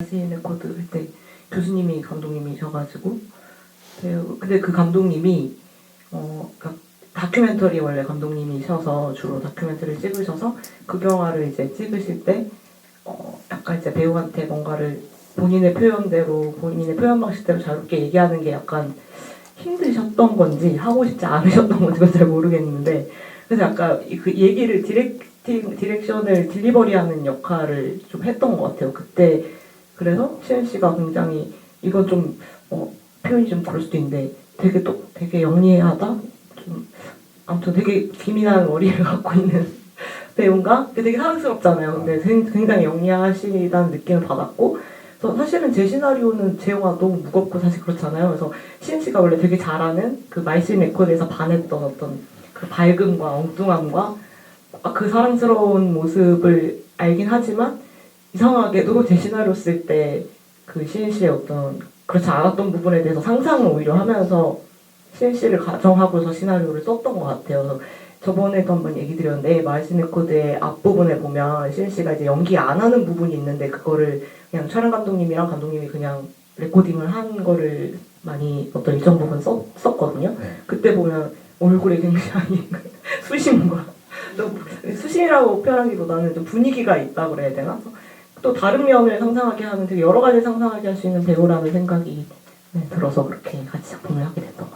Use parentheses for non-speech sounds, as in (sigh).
마지 레코드 그때 교수님이 감독님이셔가지고. 배우 근데 그 감독님이 어 그러니까 다큐멘터리 원래 감독님이셔서 주로 다큐멘터리를 찍으셔서 그 영화를 이제 찍으실 때 어 약간 이제 배우한테 뭔가를 본인의 표현대로 본인의 표현 방식대로 자유롭게 얘기하는 게 약간 힘드셨던 건지 하고 싶지 않으셨던 건지 그건 잘 모르겠는데 그래서 약간 이- 그 얘기를 디렉팅 디렉션을 딜리버리하는 역할을 좀 했던 것 같아요. 그때 그래서 시은 씨가 굉장히 이건 좀 어, 표현이 좀 그럴 수도 있는데 되게 또 되게 영리하다? 좀 아무튼 되게 기민한 머리를 (laughs) 갖고 있는 배우인가? 되게 사랑스럽잖아요. 근데 굉- 굉장히 영리하시다는 느낌을 받았고 그래서 사실은 제 시나리오는 제 영화 너무 무겁고 사실 그렇잖아요. 그래서 시은 씨가 원래 되게 잘하는 그 마이신 레코드에서 반했던 어떤 그 밝음과 엉뚱함과 아, 그 사랑스러운 모습을 알긴 하지만 이상하게도 제 시나리오 쓸 때 그 시은 씨의 어떤 그렇지 않았던 부분에 대해서 상상을 오히려 하면서 시은 씨를 가정하고서 시나리오를 썼던 것 같아요. 저번에도 한번 얘기 드렸는데 마이스 레코드의 앞부분에 보면 시은 씨가 이제 연기 안 하는 부분이 있는데 그거를 그냥 촬영 감독님이랑 감독님이 그냥 레코딩을 한 거를 많이 어떤 일정 부분 썼, 썼거든요. 네. 그때 보면 얼굴이 굉장히 (laughs) 수심과 또 수심이라고 표현하기보다는 좀 분위기가 있다 그래야 되나? 또 다른 면을 상상하게 하는 되게 여러 가지 상상하게 할 수 있는 배우라는 생각이 네, 들어서 그렇게 같이 작품을 하게 됐던.